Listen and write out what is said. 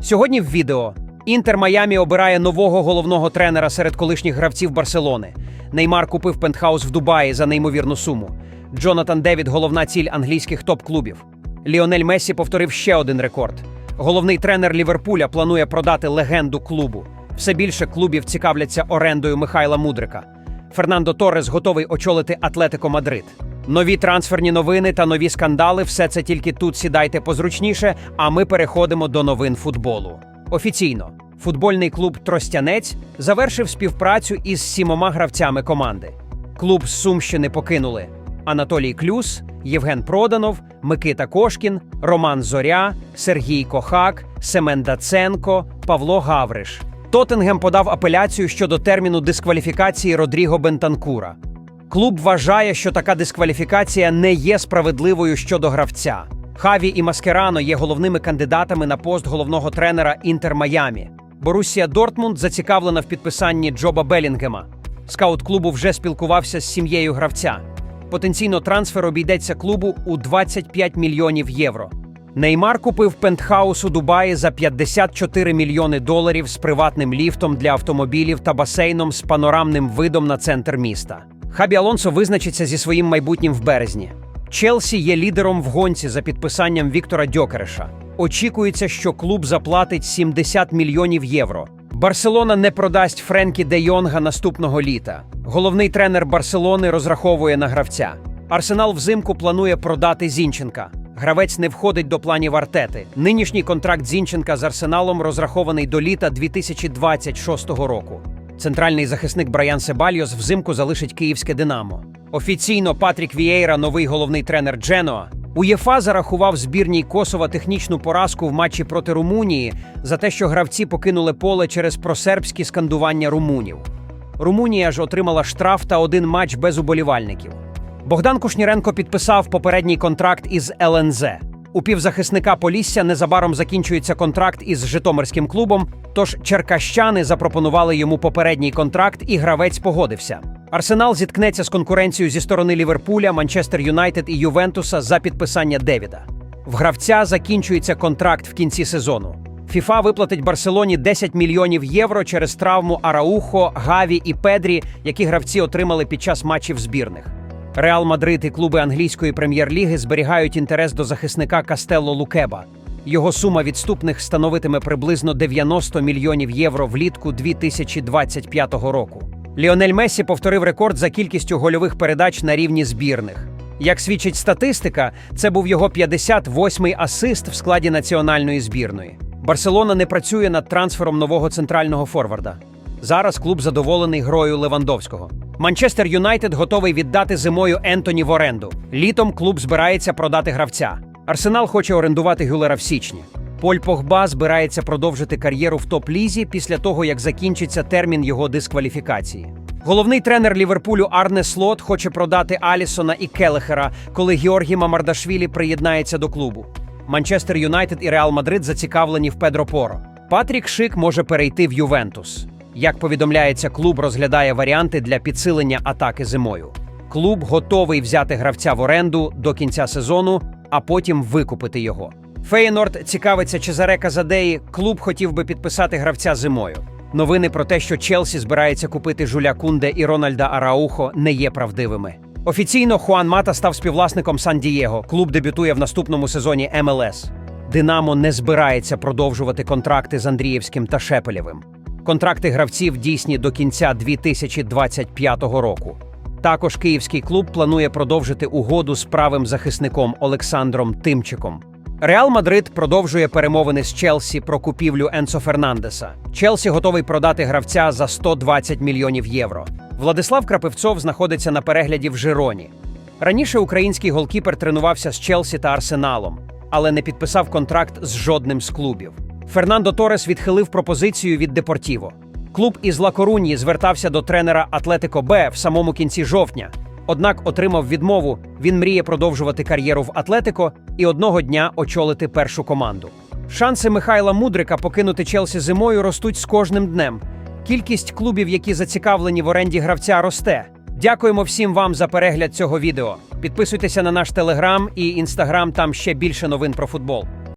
Сьогодні в відео Інтер Майамі обирає нового головного тренера серед колишніх гравців Барселони. Неймар купив пентхаус в Дубаї за неймовірну суму. Джонатан Девід головна ціль англійських топ-клубів. Ліонель Мессі повторив ще один рекорд. Головний тренер Ліверпуля планує продати легенду клубу. Все більше клубів цікавляться орендою Михайла Мудрика. Фернандо Торрес готовий очолити Атлетико Мадрид. Нові трансферні новини та нові скандали все це тільки тут сідайте позручніше, а ми переходимо до новин футболу. Офіційно, футбольний клуб Тростянець завершив співпрацю із сімома гравцями команди. Клуб з Сумщини покинули Анатолій Клюс, Євген Проданов, Микита Кошкін, Роман Зоря, Сергій Кохак, Семен Даценко, Павло Гавриш. Тоттенгем подав апеляцію щодо терміну дискваліфікації Родріго Бентанкура. Клуб вважає, що така дискваліфікація не є справедливою щодо гравця. Хаві і Маскерано є головними кандидатами на пост головного тренера Інтер Майамі. Борусія Дортмунд зацікавлена в підписанні Джоба Белінгема. Скаут клубу вже спілкувався з сім'єю гравця. Потенційно трансфер обійдеться клубу у 25 мільйонів євро. Неймар купив пентхаус у Дубаї за 54 мільйони доларів з приватним ліфтом для автомобілів та басейном з панорамним видом на центр міста. Хабі Алонсо визначиться зі своїм майбутнім в березні. Челсі є лідером в гонці за підписанням Віктора Дьокереша. Очікується, що клуб заплатить 70 мільйонів євро. Барселона не продасть Френкі де Йонга наступного літа. Головний тренер Барселони розраховує на гравця. Арсенал взимку планує продати Зінченка. Гравець не входить до планів Артети. Нинішній контракт Зінченка з Арсеналом розрахований до літа 2026 року. Центральний захисник Браян Себальйос взимку залишить київське Динамо. Офіційно Патрік Вієйра, новий головний тренер Дженоа. УЄФА зарахував збірній Косова технічну поразку в матчі проти Румунії за те, що гравці покинули поле через просербські скандування румунів. Румунія ж отримала штраф та один матч без уболівальників. Богдан Кушніренко підписав попередній контракт із ЛНЗ. У півзахисника Полісся незабаром закінчується контракт із Житомирським клубом. Тож черкащани запропонували йому попередній контракт, і гравець погодився. Арсенал зіткнеться з конкуренцією зі сторони Ліверпуля, Манчестер Юнайтед і Ювентуса за підписання Девіда. В гравця закінчується контракт в кінці сезону. ФІФА виплатить Барселоні 10 мільйонів євро через травму Араухо, Гаві і Педрі, які гравці отримали під час матчів збірних. Реал Мадрид і клуби англійської прем'єр-ліги зберігають інтерес до захисника Кастелло Лукеба. Його сума відступних становитиме приблизно 90 мільйонів євро влітку 2025 року. Ліонель Мессі повторив рекорд за кількістю гольових передач на рівні збірних. Як свідчить статистика, це був його 58-й асист в складі національної збірної. Барселона не працює над трансфером нового центрального форварда. Зараз клуб задоволений грою Левандовського. Манчестер Юнайтед готовий віддати зимою Ентоні в оренду. Літом клуб збирається продати гравця. Арсенал хоче орендувати Гюлера в січні. Поль Погба збирається продовжити кар'єру в топ-лізі після того, як закінчиться термін його дискваліфікації. Головний тренер Ліверпулю Арне Слот хоче продати Алісона і Келехера, коли Георгій Мамардашвілі приєднається до клубу. Манчестер Юнайтед і Реал Мадрид зацікавлені в Педро Поро. Патрік Шик може перейти в Ювентус. Як повідомляється, клуб розглядає варіанти для підсилення атаки зимою. Клуб готовий взяти гравця в оренду до кінця сезону, а потім викупити його. Фейнорд цікавиться Чезаре Казадеї. Клуб хотів би підписати гравця зимою. Новини про те, що Челсі збирається купити Жуля Кунде і Рональда Араухо, не є правдивими. Офіційно Хуан Мата став співвласником Сан Дієго. Клуб дебютує в наступному сезоні МЛС. Динамо не збирається продовжувати контракти з Андрієвським та Шепелєвим. Контракти гравців дійсні до кінця 2025 року. Також київський клуб планує продовжити угоду з правим захисником Олександром Тимчиком. Реал Мадрид продовжує перемовини з Челсі про купівлю Енсо Фернандеса. Челсі готовий продати гравця за 120 мільйонів євро. Владислав Крапивцов знаходиться на перегляді в Жироні. Раніше український голкіпер тренувався з Челсі та Арсеналом, але не підписав контракт з жодним з клубів. Фернандо Торес відхилив пропозицію від Депортіво. Клуб із Ла-Коруньї звертався до тренера Атлетико Б в самому кінці жовтня. Однак отримав відмову. Він мріє продовжувати кар'єру в Атлетико і одного дня очолити першу команду. Шанси Михайла Мудрика покинути Челсі зимою ростуть з кожним днем. Кількість клубів, які зацікавлені в оренді гравця, росте. Дякуємо всім вам за перегляд цього відео. Підписуйтеся на наш телеграм і інстаграм, там ще більше новин про футбол.